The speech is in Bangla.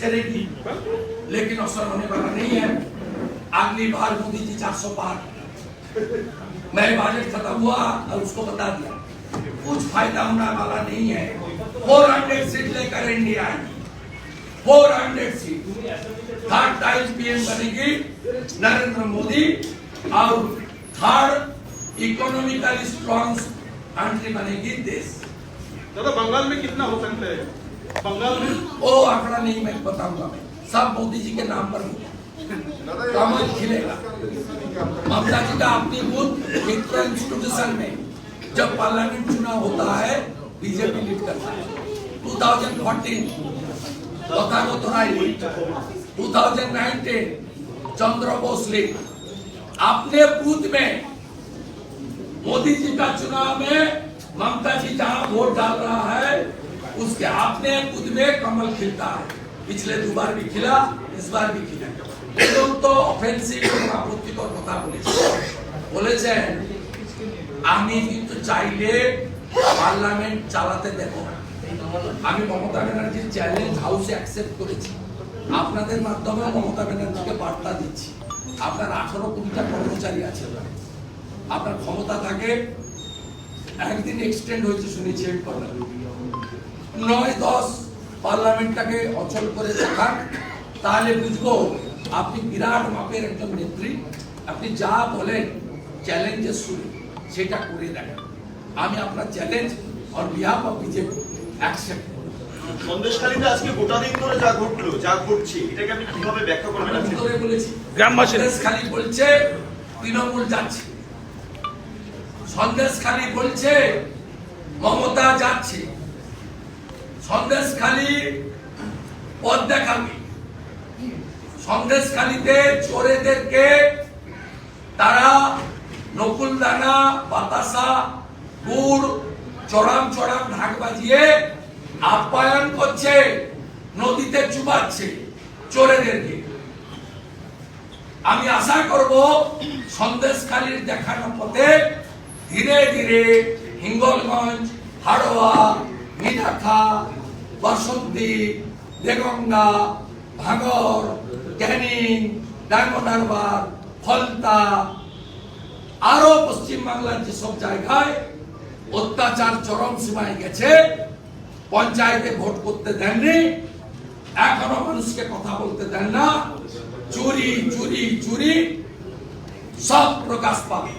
करेगी। लेकिन अवसर होने वाला नहीं है। अगली बार मोदी जी चार सौ पार मैं बजट खत्म हुआ और उसको बता दिया। कुछ फ़ायदा होने वाला नहीं है। फोर हंड्रेड सीट लेकर इंडिया आएगी। Four hundred seat. Third time PM बनेगी नरेंद्र मोदी और थर्ड इकोनॉमिकली स्ट्रॉन्ग कंट्री बनेगी देश। दादा, बंगाल में कितना हो सकता है? वो आंकड़ा नहीं, मैं बताऊँगा मैं। सब मोदी जी के नाम पर कमल खिलेगा। ममता जी का अपनी बूथ इंस्टीट्यूशन में, जब पार्लियामेंट चुनाव होता है, बीजेपी लीड करता है। 2014 तथागत राय। Lead 2019 Chandra Bose lead. अपने बूथ में मोदी जी का चुनाव में ममता जी जहाँ वोट डाल रहा है उसके अपने बूथ में कमल खिलता है पिछले दो बार भी खिला इस बार भी खिला এবং তো অফেন্সিভ এবং আপত্তিকর কথা বলেছে বলেছেন আমি কিন্তু চাইলে পার্লামেন্ট চালাতে দেব না আমি মমতা ব্যানার্জির চ্যালেঞ্জ হাউসে অ্যাকসেপ্ট করেছি আপনাদের মাধ্যমে মমতা ব্যানার্জিকে বার্তা দিচ্ছি আপনার আঠারো কোটিটা কর্মচারী আছে আপনার ক্ষমতা থাকে একদিন এক্সটেন্ড হয়েছে শুনেছি আমি পার্লামেন্ট নয় দশ পার্লামেন্টটাকে অচল করে দেখান তাহলে বুঝব আপনি বিরাট মাপের একজন নেত্রী। আপনি যা বলেন চ্যালেঞ্জের শুরু সেটা করে দেখেন। আমি আপনার challenge on behalf of BJP accept সন্দেশখালীতে আজকে গোটা দিন ধরে যা ঘটলো যা ঘটছে এটাকে আপনি কীভাবে ব্যাখ্যা করবেন আমি ধরে বলেছি গ্রামবাসী- সন্দেশ বলছে তৃণমূল যাচ্ছে। সন্দেশ খালি বলছে মমতা যাচ্ছে। সন্দেশ খালি পথ দেখাবে সন্দেশখালিতে চোরেদেরকে তারা নকুল দানা বাতাসা, গুড় চড়াম চড়াম ঢাক বাজিয়ে আপ্যায়ন করছে, নদীতে চুবাচ্ছে চোরেদেরকে। আমি আশা করব সন্দেশখালীর দেখানো পথে ধীরে ধীরে হিঙ্গলগঞ্জ, হাড়োয়া মিঠাখা বাসন্তী, দেগঙ্গা ভাঙর ক্যানিং ডায়মন্ডারবার ফলতা, আরও পশ্চিম বাংলার যেসব জায়গায় অত্যাচার চরম সীমায় গেছে, পঞ্চায়েতে ভোট করতে দেননি, এখনও মানুষকে কথা বলতে দেন না, চুরি চুরি চুরি, সব প্রকাশ পাবে।